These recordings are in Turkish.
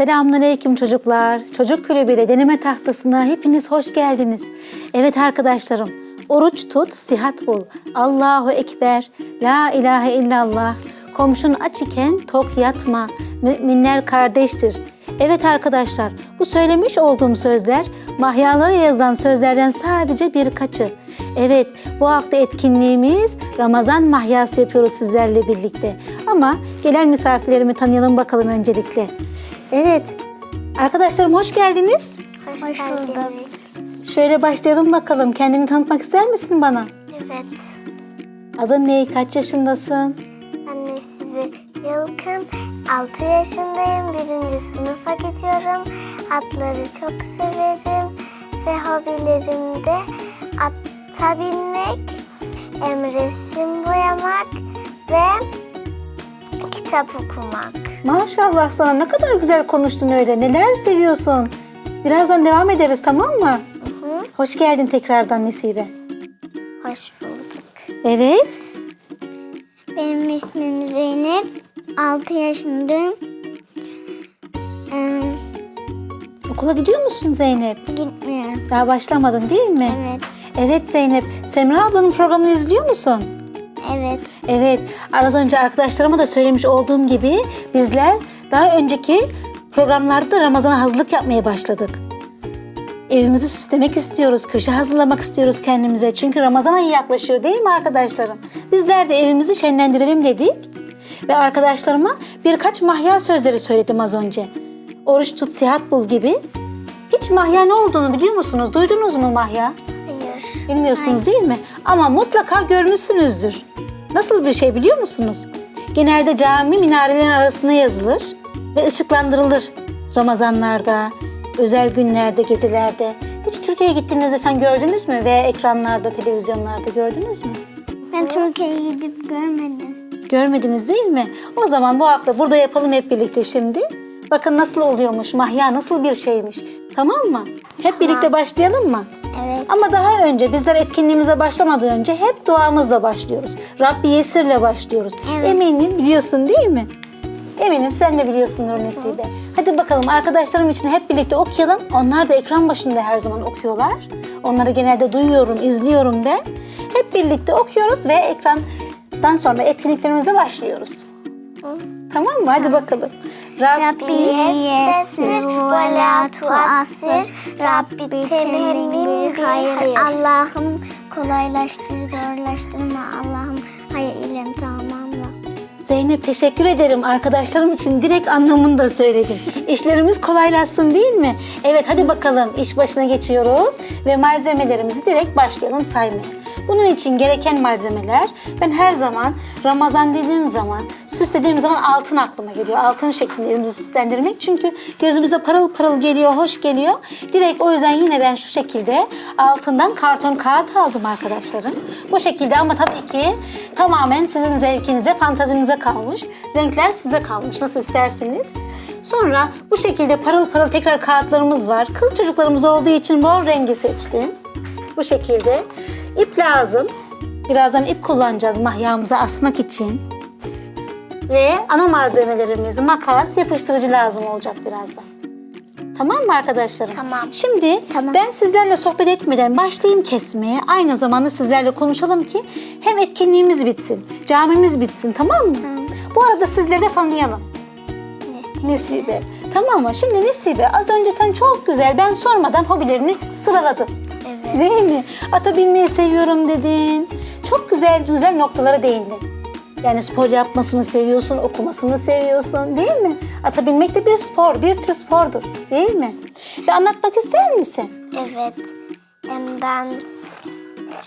Selamünaleyküm çocuklar. Çocuk kulübüyle deneme tahtasına hepiniz hoş geldiniz. Evet arkadaşlarım, oruç tut, sihat bul. Allahu Ekber, La ilahe illallah. Komşun aç iken tok yatma. Müminler kardeştir. Evet arkadaşlar, bu söylemiş olduğum sözler mahyalara yazılan sözlerden sadece birkaçı. Evet, bu hafta etkinliğimiz Ramazan mahyası yapıyoruz sizlerle birlikte. Ama gelen misafirlerimi tanıyalım bakalım öncelikle. Evet, arkadaşlarım hoş geldiniz. Hoş, bulduk. Şöyle başlayalım bakalım. Kendini tanıtmak ister misin bana? Evet. Adın ne? Kaç yaşındasın? Annesi Yılkın. 6 yaşındayım. Birinci sınıfa gidiyorum. Atları çok severim. Ve hobilerim de ata binmek, resim boyamak ve kitap okumak. Maşallah sana ne kadar güzel konuştun öyle. Neler seviyorsun? Birazdan devam ederiz tamam mı? Hı, Hoş geldin tekrardan Nesibe. hoş bulduk. Evet. Benim ismim Zeynep. 6 yaşındayım. Ee, Okula gidiyor musun Zeynep? gitmiyorum. Daha başlamadın değil mi? Evet. Evet Zeynep. Semra ablanın programını izliyor musun? Evet. Evet, az önce arkadaşlarıma da söylemiş olduğum gibi bizler daha önceki programlarda Ramazan'a hazırlık yapmaya başladık. Evimizi süslemek istiyoruz, köşe hazırlamak istiyoruz kendimize. Çünkü Ramazan ayı yaklaşıyor değil mi arkadaşlarım? Bizler de evimizi şenlendirelim dedik. Ve arkadaşlarıma birkaç mahya sözleri söyledim az önce. Oruç tut, sihat bul gibi. Hiç mahya ne olduğunu biliyor musunuz? Duydunuz mu mahya? Bilmiyorsunuz değil mi? Ama mutlaka görmüşsünüzdür. Nasıl bir şey biliyor musunuz? Genelde cami minarelerin arasına yazılır ve ışıklandırılır. Ramazanlarda, özel günlerde, gecelerde. Hiç Türkiye'ye gittiğinizde falan gördünüz mü? Veya ekranlarda, televizyonlarda gördünüz mü? Ben Türkiye'ye gidip görmedim. Görmediniz değil mi? O zaman bu hafta burada yapalım hep birlikte şimdi. Bakın nasıl oluyormuş, mahya nasıl bir şeymiş. Tamam mı? Hep birlikte başlayalım mı? Evet. Ama daha önce bizler etkinliğimize başlamadan önce hep duamızla başlıyoruz. Rabbi Yesir'le başlıyoruz. Evet. Eminim biliyorsun değil mi? Eminim sen de biliyorsundur Nesibe. Hadi bakalım arkadaşlarım için hep birlikte okuyalım. Onlar da ekran başında her zaman okuyorlar. Onları genelde duyuyorum, izliyorum ben. Hep birlikte okuyoruz ve ekrandan sonra etkinliklerimize başlıyoruz. Tamam mı? Hadi bakalım. Rabbi yessir ve la tuassir. Rabbi temin bil hayır. Allah'ım kolaylaştır, zorlaştırma. Allah'ım hayır ile tamamla. Zeynep teşekkür ederim. Arkadaşlarım için direkt anlamında söyledim. İşlerimiz kolaylaşsın değil mi? Evet hadi bakalım iş başına geçiyoruz ve malzemelerimizi direkt başlayalım saymaya. Bunun için gereken malzemeler ben her zaman Ramazan dediğim zaman süslediğim zaman altın aklıma geliyor. Altın şeklinde evimizi süslendirmek çünkü gözümüze parıl parıl geliyor, hoş geliyor. Direkt o yüzden yine ben şu şekilde altından karton kağıt aldım arkadaşlarım. Bu şekilde ama tabii ki tamamen sizin zevkinize, fantazinize kalmış. Renkler size kalmış nasıl isterseniz. Sonra bu şekilde parıl parıl tekrar kağıtlarımız var. Kız çocuklarımız olduğu için mor rengi seçtim. Bu şekilde. İp lazım. Birazdan ip kullanacağız mahyamıza asmak için. Ve ana malzemelerimiz makas, yapıştırıcı lazım olacak birazdan. Tamam mı arkadaşlarım? Tamam. Şimdi Tamam. ben sizlerle sohbet etmeden başlayayım kesmeye. Aynı zamanda sizlerle konuşalım ki hem etkinliğimiz bitsin, camimiz bitsin tamam mı? Tamam. Bu arada sizleri de tanıyalım. Nesibe. Tamam mı? Şimdi Nesibe az önce sen çok güzel ben sormadan hobilerini sıraladın. Evet. Değil mi? Ata binmeyi seviyorum dedin. Çok güzel güzel noktalara değindin. Yani spor yapmasını seviyorsun, okumasını seviyorsun değil mi? Ata binmek de bir spor, bir tür spordur değil mi? Ve anlatmak ister misin? Evet. Em, Ben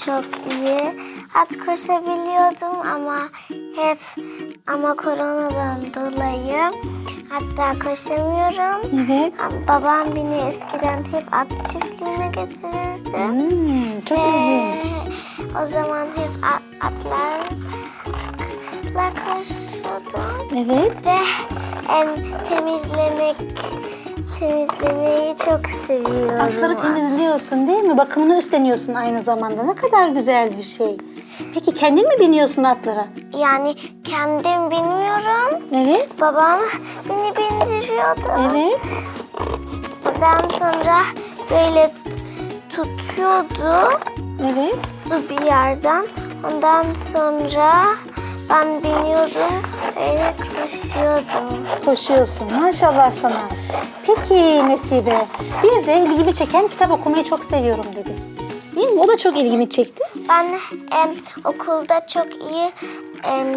çok iyi at koşabiliyordum ama hep ama koronadan dolayı hatta koşamıyorum. Evet. Babam beni eskiden hep at çiftliğine götürürdü. Hmm, çok Ve ilginç. O zaman hep at, atlarla koşuyordum. Evet. Ve em, temizlemek temizlemeyi çok seviyorum. Atları temizliyorsun değil mi? Bakımını üstleniyorsun aynı zamanda. Ne kadar güzel bir şey. Peki kendin mi biniyorsun atlara? Yani kendim bilmiyorum. Evet. babam beni bindiriyordu. Evet. Ondan sonra böyle tutuyordu Evet. bir yerden. Ondan sonra ben biniyordum, öyle koşuyordum. Koşuyorsun. Maşallah sana. Peki Nesibe, bir de ilgimi çeken kitap okumayı çok seviyorum dedi. Değil mi? O da çok ilgimi çekti. Ben em, okulda çok iyi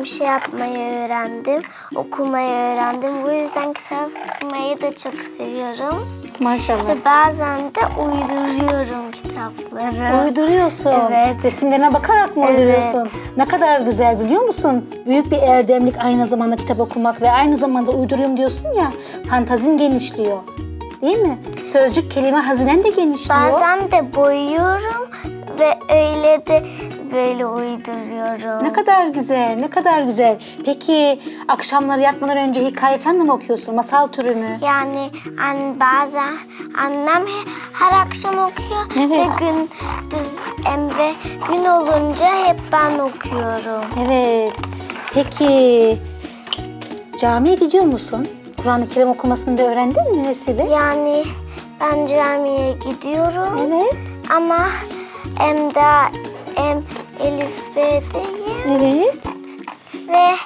şey yapmayı öğrendim, okumayı öğrendim. Bu yüzden kitap okumayı da çok seviyorum. Maşallah. Ve bazen de uyduruyorum kitapları. Uyduruyorsun. Evet. Resimlerine bakarak mı Evet. uyduruyorsun? Ne kadar güzel biliyor musun? Büyük bir erdemlik aynı zamanda kitap okumak ve aynı zamanda uyduruyorum diyorsun ya. Fantazin genişliyor. Değil mi? Sözcük kelime hazinen de genişliyor. Bazen de boyuyorum ve öyle de böyle uyduruyorum. Ne kadar güzel, ne kadar güzel. Peki akşamları yatmadan önce hikaye falan da mı okuyorsun? Masal türü mü? Yani an, bazen annem he- her akşam okuyor Evet. ve gündüz em, ve gün olunca hep ben okuyorum. Evet. Peki camiye gidiyor musun? Kur'an-ı Kerim okumasını da öğrendin mi Nesibe? Yani ben camiye gidiyorum Evet. ama em daha em Elif B'deyim Evet. ve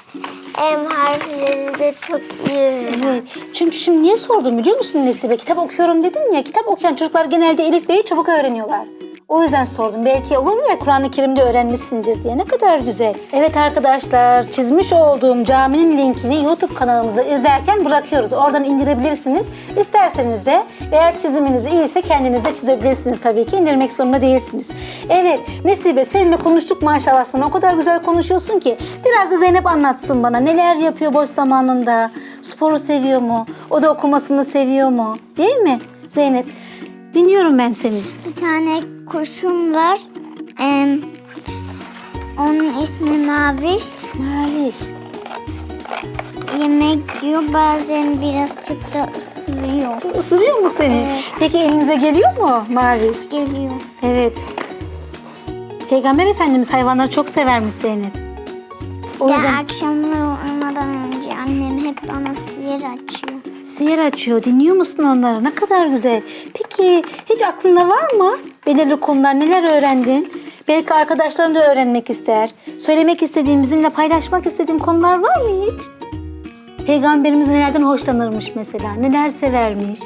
em harfleri de çok iyi. Evet. Çünkü şimdi niye sordum biliyor musun Nesibe? Kitap okuyorum dedin ya. Kitap okuyan çocuklar genelde Elif Bey'i çabuk öğreniyorlar. O yüzden sordum. Belki olur mu ya Kur'an-ı Kerim'de öğrenmişsindir diye. Ne kadar güzel. Evet arkadaşlar çizmiş olduğum caminin linkini YouTube kanalımızda izlerken bırakıyoruz. Oradan indirebilirsiniz. İsterseniz de eğer çiziminiz iyiyse kendiniz de çizebilirsiniz tabii ki. indirmek zorunda değilsiniz. Evet Nesibe seninle konuştuk maşallah sana. O kadar güzel konuşuyorsun ki. Biraz da Zeynep anlatsın bana. Neler yapıyor boş zamanında? Sporu seviyor mu? O da okumasını seviyor mu? Değil mi Zeynep? Dinliyorum ben seni. Bir tane kuşum var. Ee, onun ismi Maviş. Maviş. Yemek yiyor. Bazen birazcık da ısırıyor. Isırıyor mu seni? Peki elinize geliyor mu Maviş? Geliyor. Evet. Peygamber Efendimiz hayvanları çok severmiş Zeynep. O De yüzden akşamları uyumadan önce annem hep bana siyer açıyor. siyer açıyor. Dinliyor musun onları? Ne kadar güzel. Peki hiç aklında var mı? Belirli konular neler öğrendin? Belki arkadaşların da öğrenmek ister. Söylemek istediğin, bizimle paylaşmak istediğin konular var mı hiç? Peygamberimiz nelerden hoşlanırmış mesela? Neler severmiş?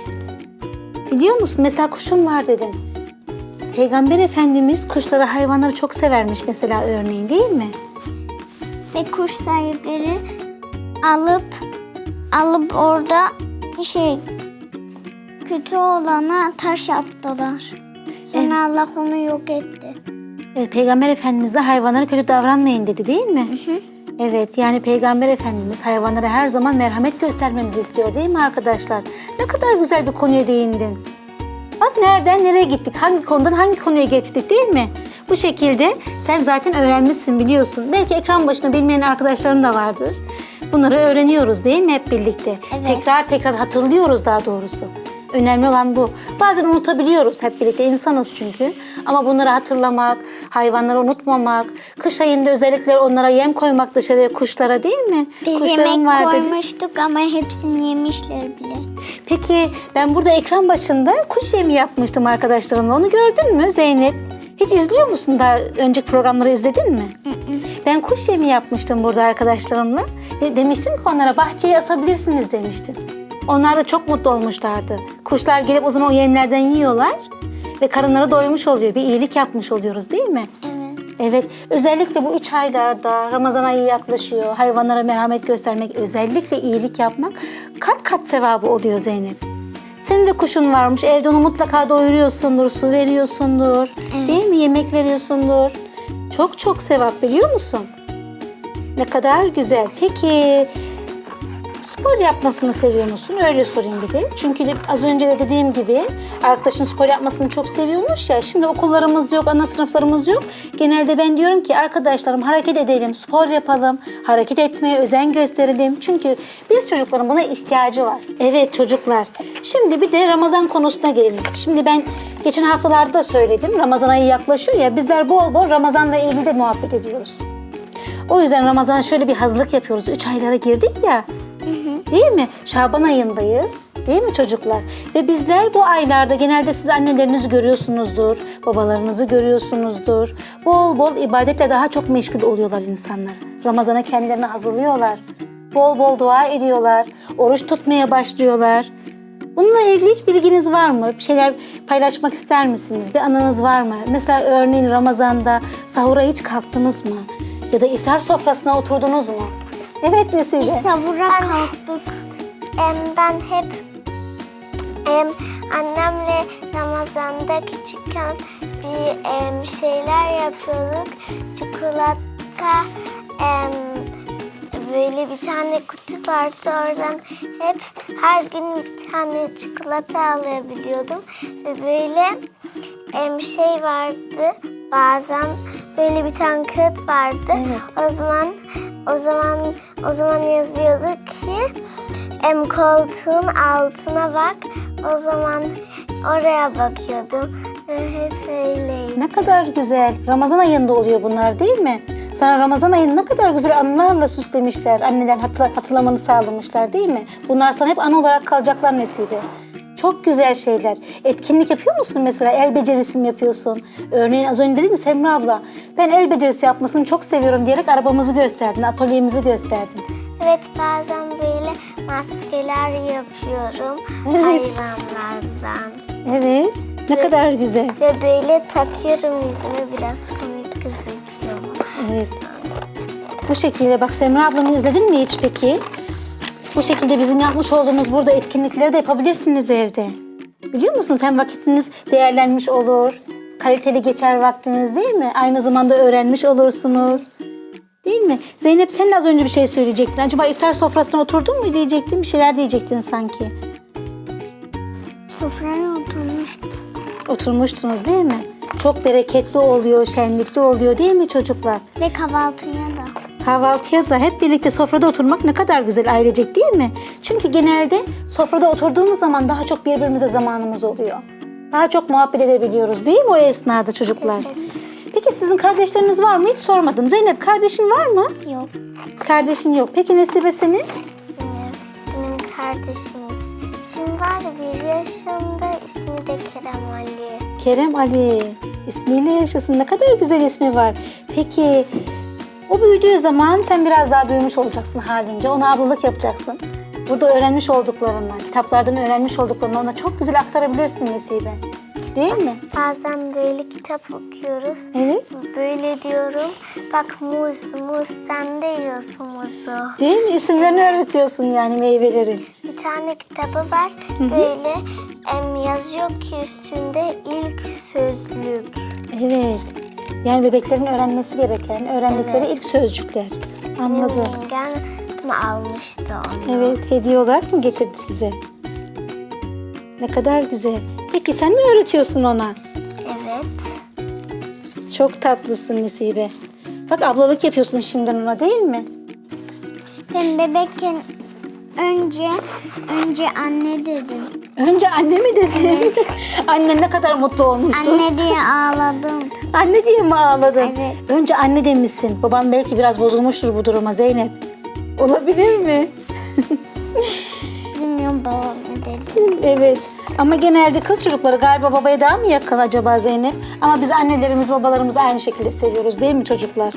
Biliyor musun? Mesela kuşum var dedin. Peygamber Efendimiz kuşları, hayvanları çok severmiş mesela örneğin değil mi? Ve kuş sahipleri alıp alıp orada şey kötü olana taş attılar. Sonra Allah onu yok etti. Evet, Peygamber Efendimiz de hayvanlara kötü davranmayın dedi değil mi? Evet yani Peygamber Efendimiz hayvanlara her zaman merhamet göstermemizi istiyor değil mi arkadaşlar? Ne kadar güzel bir konuya değindin. Bak nereden nereye gittik, hangi konudan hangi konuya geçtik değil mi? Bu şekilde sen zaten öğrenmişsin biliyorsun. Belki ekran başında bilmeyen arkadaşların da vardır. Bunları öğreniyoruz değil mi hep birlikte? Evet. Tekrar tekrar hatırlıyoruz daha doğrusu. Önemli olan bu. Bazen unutabiliyoruz hep birlikte insanız çünkü. Ama bunları hatırlamak, hayvanları unutmamak, kış ayında özellikle onlara yem koymak dışarıya kuşlara değil mi? Biz Kuşlarım yemek var dedi. koymuştuk ama hepsini yemişler bile. Peki ben burada ekran başında kuş yemi yapmıştım arkadaşlarımla. Onu gördün mü Zeynep? Hiç izliyor musun daha önceki programları izledin mi? Ben kuş yemi yapmıştım burada arkadaşlarımla. Ve demiştim ki onlara bahçeye asabilirsiniz demiştim. Onlar da çok mutlu olmuşlardı. Kuşlar gelip o zaman o yemlerden yiyorlar ve karınları doymuş oluyor. Bir iyilik yapmış oluyoruz değil mi? Evet. Evet, özellikle bu üç aylarda Ramazan ayı yaklaşıyor. Hayvanlara merhamet göstermek, özellikle iyilik yapmak kat kat sevabı oluyor Zeynep. Senin de kuşun varmış, evde onu mutlaka doyuruyorsundur, su veriyorsundur. Değil mi? Yemek veriyorsundur. Çok çok sevap biliyor musun? Ne kadar güzel. Peki spor yapmasını seviyor musun? Öyle sorayım bir de. Çünkü az önce de dediğim gibi arkadaşın spor yapmasını çok seviyormuş ya. Şimdi okullarımız yok, ana sınıflarımız yok. Genelde ben diyorum ki arkadaşlarım hareket edelim, spor yapalım, hareket etmeye özen gösterelim. Çünkü biz çocukların buna ihtiyacı var. Evet çocuklar. Şimdi bir de Ramazan konusuna gelelim. Şimdi ben geçen haftalarda da söyledim. Ramazan ayı yaklaşıyor ya bizler bol bol Ramazan'la ilgili de muhabbet ediyoruz. O yüzden Ramazan'a şöyle bir hazırlık yapıyoruz. Üç aylara girdik ya. Değil mi? Şaban ayındayız. Değil mi çocuklar? Ve bizler bu aylarda genelde siz annelerinizi görüyorsunuzdur, babalarınızı görüyorsunuzdur. Bol bol ibadetle daha çok meşgul oluyorlar insanlar. Ramazana kendilerini hazırlıyorlar. Bol bol dua ediyorlar. Oruç tutmaya başlıyorlar. Bununla ilgili hiç bilginiz var mı? Bir şeyler paylaşmak ister misiniz? Bir anınız var mı? Mesela örneğin Ramazan'da sahura hiç kalktınız mı? Ya da iftar sofrasına oturdunuz mu? Evet. Biz savura kalktık. Em, ben hep em, annemle Ramazan'da küçükken bir em, şeyler yapıyorduk. Çikolata em, böyle bir tane kutu vardı oradan hep her gün bir tane çikolata alabiliyordum ve böyle em, şey vardı bazen böyle bir tane kağıt vardı o zaman o zaman o zaman yazıyordu ki em koltuğun altına bak o zaman oraya bakıyordum ve hep öyleydi. Ne kadar güzel. Ramazan ayında oluyor bunlar değil mi? Sana Ramazan ayını ne kadar güzel anılarla süslemişler. Hatırla, hatırlamanı sağlamışlar değil mi? Bunlar sana hep anı olarak kalacaklar Nesibe. Çok güzel şeyler. Etkinlik yapıyor musun mesela? El becerisi mi yapıyorsun? Örneğin az önce dedin Semra abla, ben el becerisi yapmasını çok seviyorum diyerek arabamızı gösterdin, atölyemizi gösterdin. Evet bazen böyle maskeler yapıyorum hayvanlardan. Evet, ne kadar güzel. Ve böyle takıyorum yüzüme biraz komik gözüküyor. Evet. Bu şekilde bak Semra ablanı izledin mi hiç peki? Bu şekilde bizim yapmış olduğumuz burada etkinlikleri de yapabilirsiniz evde. Biliyor musunuz? Hem vakitiniz değerlenmiş olur. Kaliteli geçer vaktiniz değil mi? Aynı zamanda öğrenmiş olursunuz. Değil mi? Zeynep sen de az önce bir şey söyleyecektin. Acaba iftar sofrasına oturdun mu diyecektin? Bir şeyler diyecektin sanki. Sofraya oturmuştuk. Oturmuştunuz değil mi? Çok bereketli oluyor, şenlikli oluyor değil mi çocuklar? Ve kahvaltıya da. Kahvaltıya da hep birlikte sofrada oturmak ne kadar güzel ailecek değil mi? Çünkü genelde sofrada oturduğumuz zaman daha çok birbirimize zamanımız oluyor. Daha çok muhabbet edebiliyoruz değil mi o esnada çocuklar? Peki sizin kardeşleriniz var mı? Hiç sormadım. Zeynep kardeşin var mı? Yok. Kardeşin yok. Peki Nesibe senin? Benim, benim kardeşim. Şimdi var bir yaşında ismi de Kerem Ali. Kerem Ali. İsmiyle yaşasın. Ne kadar güzel ismi var. Peki o büyüdüğü zaman sen biraz daha büyümüş olacaksın halince. Ona ablalık yapacaksın. Burada öğrenmiş olduklarından, kitaplardan öğrenmiş olduklarını ona çok güzel aktarabilirsin Nesibe. Değil mi? Bazen böyle kitap okuyoruz. Evet. Böyle diyorum. Bak muz, muz sen de yiyorsun muzu. Değil mi? İsimlerini öğretiyorsun yani meyvelerin. Bir tane kitabı var. Böyle em, yazıyor ki üstünde ilk sözlük. Evet. Yani bebeklerin öğrenmesi gereken, öğrendikleri Evet. ilk sözcükler. Anladım. Yengem mi almıştı onu? Evet, hediye olarak mı getirdi size? Ne kadar güzel. Peki sen mi öğretiyorsun ona? Evet. Çok tatlısın Nesibe. Bak ablalık yapıyorsun şimdiden ona değil mi? Ben bebekken önce önce anne dedim. Önce anne mi dedin? Annen ne kadar mutlu olmuştu. Anne diye ağladım. Anne diye mi ağladın? Evet. Önce anne demişsin. Baban belki biraz bozulmuştur bu duruma Zeynep. Olabilir mi? Bilmiyorum babam ne dedi. evet. Ama genelde kız çocukları galiba babaya daha mı yakın acaba Zeynep? Ama biz annelerimiz, babalarımızı aynı şekilde seviyoruz değil mi çocuklar?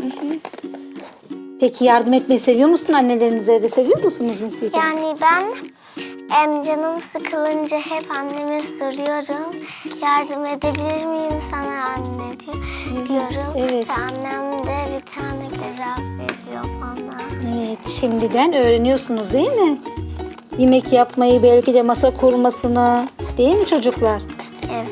Peki yardım etmeyi seviyor musun annelerinize de? Seviyor musunuz Nesibe? Yani ben em, canım sıkılınca hep anneme soruyorum. Yardım edebilir miyim sana anne diyor, diyorum. evet. Ve annem de bir tane görev veriyor bana. Evet, şimdiden öğreniyorsunuz değil mi? Yemek yapmayı, belki de masa kurmasını, değil mi çocuklar? Evet.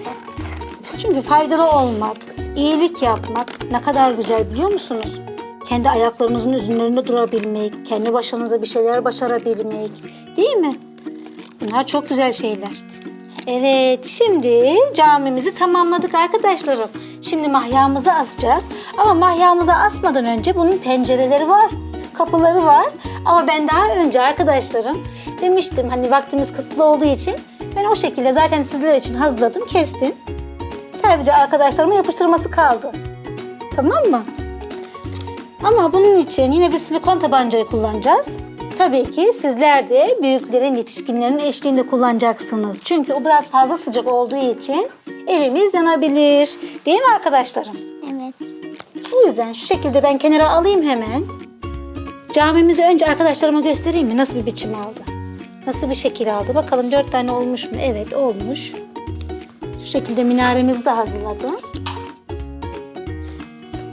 Çünkü faydalı olmak, iyilik yapmak ne kadar güzel biliyor musunuz? Kendi ayaklarınızın üzerinde durabilmek, kendi başınıza bir şeyler başarabilmek, değil mi? Bunlar çok güzel şeyler. Evet, şimdi camimizi tamamladık arkadaşlarım. Şimdi mahyamızı asacağız. Ama mahyamızı asmadan önce bunun pencereleri var, kapıları var. Ama ben daha önce arkadaşlarım demiştim hani vaktimiz kısıtlı olduğu için ben o şekilde zaten sizler için hazırladım, kestim. Sadece arkadaşlarıma yapıştırması kaldı. Tamam mı? Ama bunun için yine bir silikon tabancayı kullanacağız. Tabii ki sizler de büyüklerin, yetişkinlerin eşliğinde kullanacaksınız. Çünkü o biraz fazla sıcak olduğu için elimiz yanabilir. Değil mi arkadaşlarım? Evet. Bu yüzden şu şekilde ben kenara alayım hemen. Camimizi önce arkadaşlarıma göstereyim mi? Nasıl bir biçim aldı? Nasıl bir şekil aldı? Bakalım dört tane olmuş mu? Evet olmuş. Şu şekilde minaremizi de hazırladım.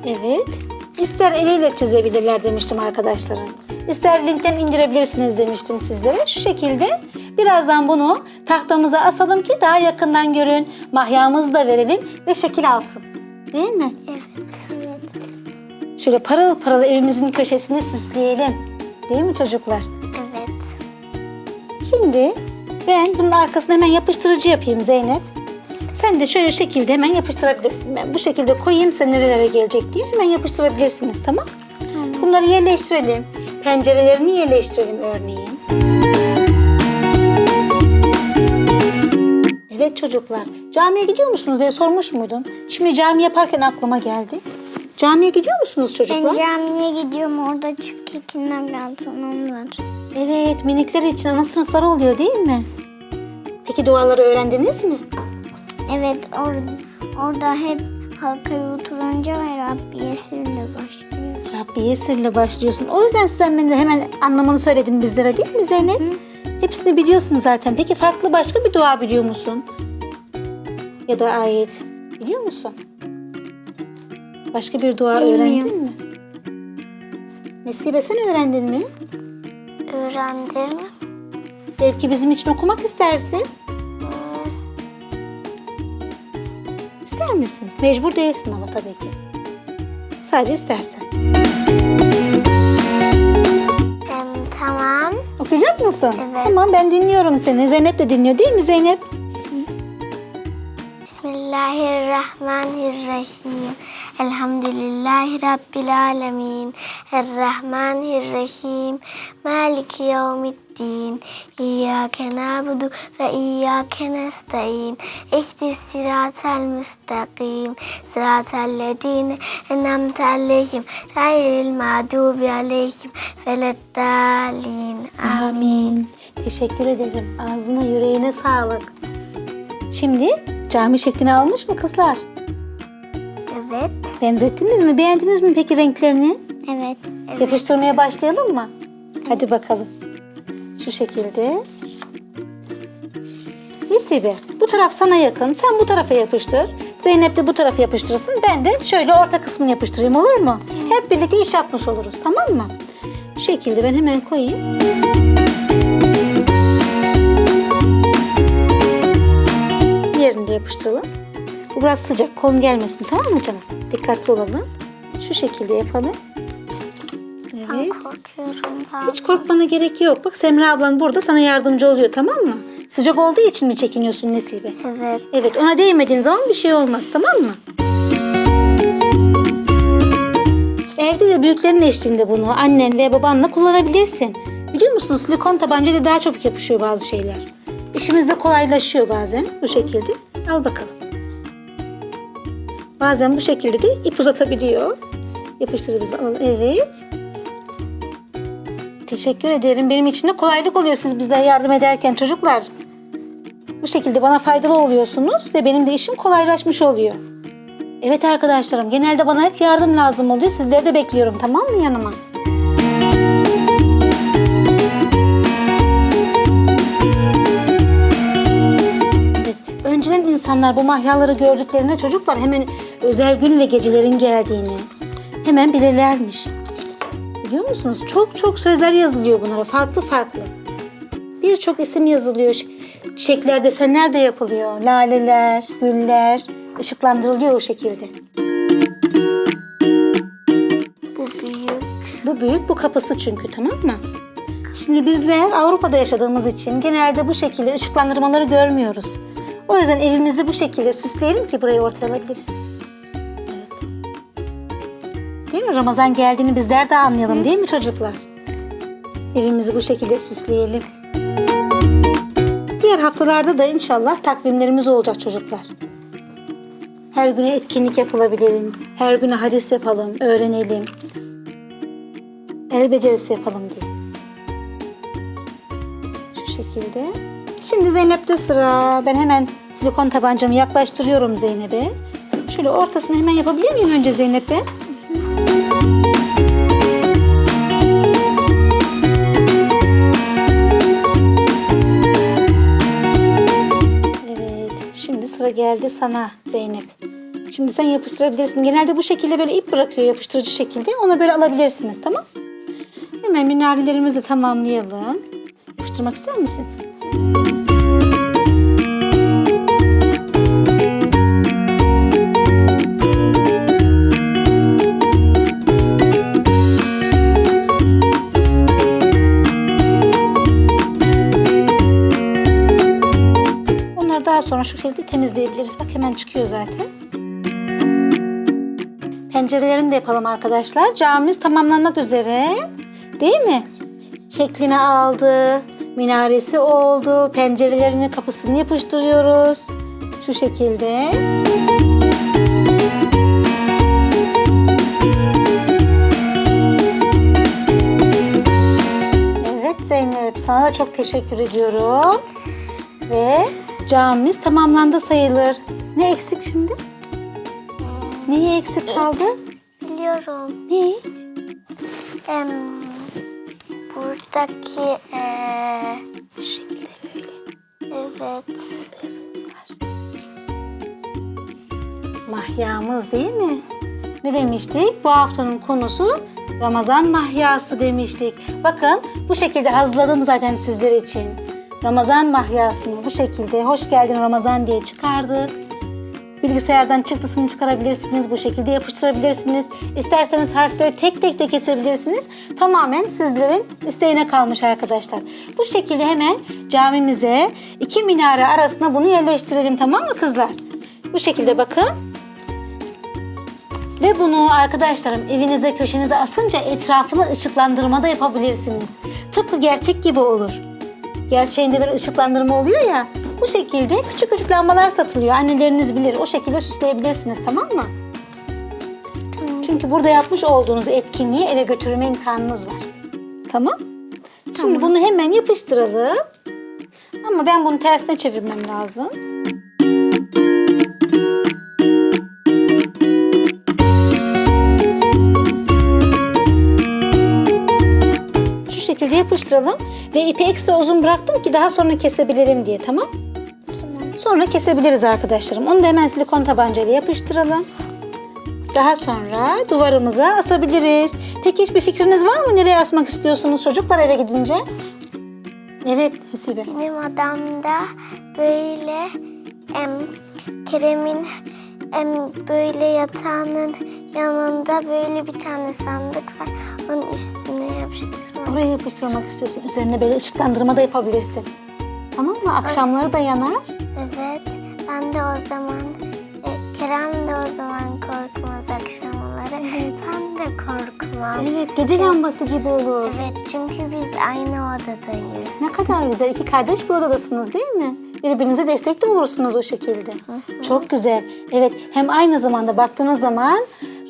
Evet. İster eliyle çizebilirler demiştim arkadaşlarım. İster linkten indirebilirsiniz demiştim sizlere. Şu şekilde birazdan bunu tahtamıza asalım ki daha yakından görün. Mahyamızı da verelim ve şekil alsın. Değil mi? Evet. Evet. Şöyle parıl parıl evimizin köşesini süsleyelim. Değil mi çocuklar? Evet. Şimdi ben bunun arkasına hemen yapıştırıcı yapayım Zeynep. Sen de şöyle şekilde hemen yapıştırabilirsin. Ben bu şekilde koyayım sen nerelere gelecek diye hemen yapıştırabilirsiniz tamam? Bunları yerleştirelim. Pencerelerini yerleştirelim örneğin. Evet çocuklar, camiye gidiyor musunuz diye sormuş muydum? Şimdi cami yaparken aklıma geldi. Camiye gidiyor musunuz çocuklar? Ben camiye gidiyorum orada çünkü kindergartenum var. Evet, minikler için ana sınıfları oluyor değil mi? Peki duaları öğrendiniz mi? Evet or orada hep halkaya oturunca ve Rabbi Yesir'le başlıyor. Rabbi Yesir'le başlıyorsun. O yüzden sen beni de hemen anlamını söyledin bizlere değil mi Zeynep? Hepsini biliyorsun zaten. Peki farklı başka bir dua biliyor musun? Ya da ayet biliyor musun? Başka bir dua Bilmiyorum. öğrendin mi? Nesibe sen öğrendin mi? Öğrendim. Belki bizim için okumak istersin. İster misin? Mecbur değilsin ama tabii ki. Sadece istersen. Em, tamam. Okuyacak mısın? Evet. Tamam ben dinliyorum seni. Zeynep de dinliyor değil mi Zeynep? Bismillahirrahmanirrahim. Elhamdülillahi Rabbil alemin. Errahmanirrahim. Maliki yevmiddin. İyyâke na'budu ve iyyâke nesta'in. İhdis siratel müstakim. Siratel lezîne en'amte aleyhim. Gayril mağdubi aleyhim. Veleddâlin. Amin. Teşekkür ederim. Ağzına yüreğine sağlık. Şimdi cami şeklini almış mı kızlar? Evet. Benzettiniz mi? Beğendiniz mi peki renklerini? Evet. Yapıştırmaya başlayalım mı? Hadi bakalım. Şu şekilde. Nesibe, bu taraf sana yakın. Sen bu tarafa yapıştır. Zeynep de bu tarafa yapıştırsın. Ben de şöyle orta kısmını yapıştırayım olur mu? Hep birlikte iş yapmış oluruz tamam mı? Şu şekilde ben hemen koyayım. Diğerini de yapıştıralım. Bu biraz sıcak. Kolun gelmesin tamam mı canım? Dikkatli olalım. Şu şekilde yapalım. Ben Evet. korkuyorum. Hiç korkmana gerek yok. Bak Semra ablan burada sana yardımcı oluyor tamam mı? Sıcak olduğu için mi çekiniyorsun Nesibe? Evet. Evet ona değmediğin zaman bir şey olmaz tamam mı? Evde de büyüklerin eşliğinde bunu annen ve babanla kullanabilirsin. Biliyor musunuz silikon tabancayla daha çabuk yapışıyor bazı şeyler. İşimiz de kolaylaşıyor bazen bu şekilde. Al bakalım. Bazen bu şekilde de ip uzatabiliyor. Yapıştırırız alalım. Evet. Teşekkür ederim. Benim için de kolaylık oluyor siz bize yardım ederken çocuklar. Bu şekilde bana faydalı oluyorsunuz ve benim de işim kolaylaşmış oluyor. Evet arkadaşlarım genelde bana hep yardım lazım oluyor. Sizleri de bekliyorum tamam mı yanıma? Evet, önceden insanlar bu mahyaları gördüklerinde çocuklar hemen özel gün ve gecelerin geldiğini hemen bilirlermiş. Biliyor musunuz? Çok çok sözler yazılıyor bunlara farklı farklı. Birçok isim yazılıyor. Çiçekler, desenler de yapılıyor. Laleler, güller ışıklandırılıyor o şekilde. Bu büyük. Bu büyük, bu kapısı çünkü tamam mı? Şimdi bizler Avrupa'da yaşadığımız için genelde bu şekilde ışıklandırmaları görmüyoruz. O yüzden evimizi bu şekilde süsleyelim ki burayı ortaya alabiliriz. Değil mi? Ramazan geldiğini bizler de anlayalım değil mi çocuklar? Evimizi bu şekilde süsleyelim. Diğer haftalarda da inşallah takvimlerimiz olacak çocuklar. Her güne etkinlik yapılabilir. Her güne hadis yapalım, öğrenelim. El becerisi yapalım diye. şekilde. Şimdi Zeynep'te sıra. Ben hemen silikon tabancamı yaklaştırıyorum Zeynep'e. Şöyle ortasını hemen yapabilir miyim önce Zeynep'e? Sıra geldi sana Zeynep. Şimdi sen yapıştırabilirsin. Genelde bu şekilde böyle ip bırakıyor yapıştırıcı şekilde. Onu böyle alabilirsiniz tamam? Hemen minarelerimizi tamamlayalım. Yapıştırmak ister misin? Sonra şu şekilde temizleyebiliriz. Bak hemen çıkıyor zaten. Pencerelerini de yapalım arkadaşlar. Camimiz tamamlanmak üzere. Değil mi? Şeklini aldı. Minaresi oldu. Pencerelerinin kapısını yapıştırıyoruz. Şu şekilde. Evet Zeynep sana da çok teşekkür ediyorum. Ve camimiz tamamlandı sayılır. Ne eksik şimdi? Neyi eksik kaldı? Biliyorum. Ne? Em, buradaki eee Şu şekilde böyle evet yazımız var. Mahyamız değil mi? Ne demiştik? Bu haftanın konusu Ramazan mahyası demiştik. Bakın bu şekilde hazırladım zaten sizler için. Ramazan mahyasını bu şekilde hoş geldin Ramazan diye çıkardık. Bilgisayardan çıktısını çıkarabilirsiniz. Bu şekilde yapıştırabilirsiniz. İsterseniz harfleri tek tek de kesebilirsiniz. Tamamen sizlerin isteğine kalmış arkadaşlar. Bu şekilde hemen camimize iki minare arasına bunu yerleştirelim tamam mı kızlar? Bu şekilde bakın. Ve bunu arkadaşlarım evinize köşenize asınca etrafını ışıklandırma da yapabilirsiniz. Tıpkı gerçek gibi olur. Gerçeğinde bir ışıklandırma oluyor ya. Bu şekilde küçük küçük lambalar satılıyor. Anneleriniz bilir. O şekilde süsleyebilirsiniz tamam mı? Çünkü burada yapmış olduğunuz etkinliği eve götürme imkanınız var. Tamam? Şimdi bunu hemen yapıştıralım. Ama ben bunu tersine çevirmem lazım. Yapıştıralım ve ipi ekstra uzun bıraktım ki daha sonra kesebilirim diye tamam? Sonra kesebiliriz arkadaşlarım. Onu da hemen silikon tabancayla yapıştıralım. Daha sonra duvarımıza asabiliriz. Peki hiçbir fikriniz var mı? Nereye asmak istiyorsunuz çocuklar eve gidince? Evet Hasibe. benim odamda böyle em, Kerem'in em, böyle yatağının yanında böyle bir tane sandık var. Onun üstüne yapıştırmak. Oraya yapıştırmak istiyorsun. Üzerine böyle ışıklandırma da yapabilirsin. Tamam mı? Akşamları da yanar. Evet. Ben de o zaman e, Kerem de o zaman korkmaz akşamları. Ben de korkmam. Evet gece lambası gibi olur. Evet çünkü biz aynı odadayız. Ne kadar güzel. İki kardeş bir odadasınız değil mi? Birbirinize destek de olursunuz o şekilde. Çok güzel. Evet hem aynı zamanda baktığınız zaman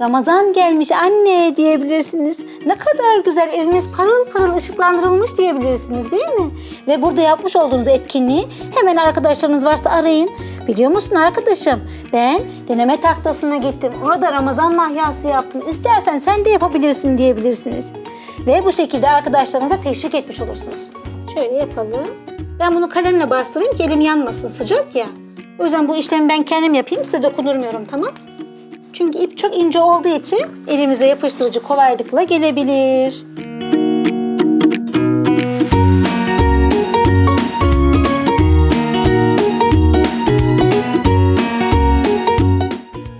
Ramazan gelmiş anne diyebilirsiniz. Ne kadar güzel evimiz parıl parıl ışıklandırılmış diyebilirsiniz değil mi? Ve burada yapmış olduğunuz etkinliği hemen arkadaşlarınız varsa arayın. Biliyor musun arkadaşım ben deneme tahtasına gittim. Orada Ramazan mahyası yaptım. İstersen sen de yapabilirsin diyebilirsiniz. Ve bu şekilde arkadaşlarınıza teşvik etmiş olursunuz. Şöyle yapalım. Ben bunu kalemle bastırayım ki elim yanmasın sıcak ya. O yüzden bu işlemi ben kendim yapayım size dokundurmuyorum tamam? Çünkü ip çok ince olduğu için elimize yapıştırıcı kolaylıkla gelebilir.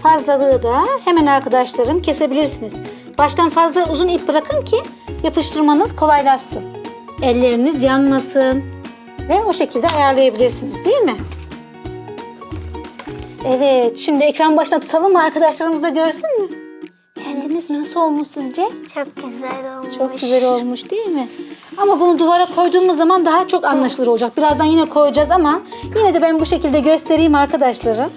Fazlalığı da hemen arkadaşlarım kesebilirsiniz. Baştan fazla uzun ip bırakın ki yapıştırmanız kolaylaşsın. Elleriniz yanmasın. Ve o şekilde ayarlayabilirsiniz değil mi? Evet, şimdi ekran başına tutalım mı arkadaşlarımız da görsün mü? Beğendiniz mi? Nasıl olmuş sizce? Çok güzel olmuş. Çok güzel olmuş değil mi? Ama bunu duvara koyduğumuz zaman daha çok anlaşılır olacak. Birazdan yine koyacağız ama yine de ben bu şekilde göstereyim arkadaşlara.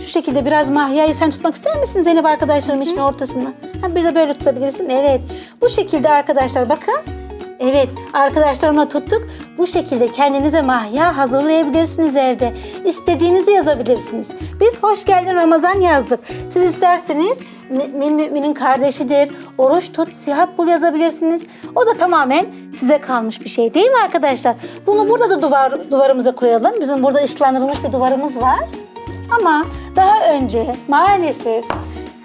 Şu şekilde biraz mahyayı sen tutmak ister misin Zeynep arkadaşlarım için ortasını? Ha, bir de böyle tutabilirsin. Evet. Bu şekilde arkadaşlar bakın. Evet, arkadaşlarımla tuttuk. Bu şekilde kendinize mahya hazırlayabilirsiniz evde. İstediğinizi yazabilirsiniz. Biz hoş geldin Ramazan yazdık. Siz isterseniz mümin müminin kardeşidir, oruç tut, sihat bul yazabilirsiniz. O da tamamen size kalmış bir şey değil mi arkadaşlar? Bunu burada da duvar, duvarımıza koyalım. Bizim burada ışıklandırılmış bir duvarımız var. Ama daha önce maalesef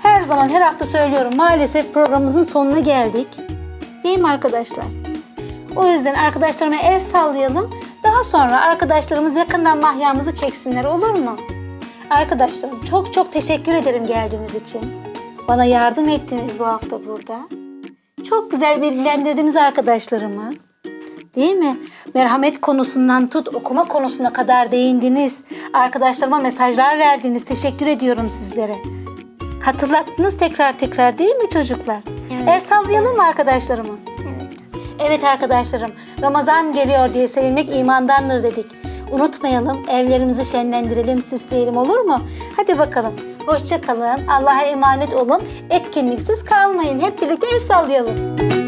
her zaman her hafta söylüyorum maalesef programımızın sonuna geldik. Değil mi arkadaşlar? O yüzden arkadaşlarıma el sallayalım. Daha sonra arkadaşlarımız yakından mahyamızı çeksinler olur mu? Arkadaşlarım çok çok teşekkür ederim geldiğiniz için. Bana yardım ettiniz bu hafta burada. Çok güzel bilgilendirdiniz arkadaşlarımı. Değil mi? Merhamet konusundan tut okuma konusuna kadar değindiniz. Arkadaşlarıma mesajlar verdiniz. Teşekkür ediyorum sizlere. Hatırlattınız tekrar tekrar değil mi çocuklar? Evet. El sallayalım mı arkadaşlarıma? Evet. Arkadaşlarım, Ramazan geliyor diye sevinmek imandandır dedik. Unutmayalım, evlerimizi şenlendirelim, süsleyelim olur mu? Hadi bakalım. Hoşça kalın, Allah'a emanet olun. Etkinliksiz kalmayın. Hep birlikte el sallayalım.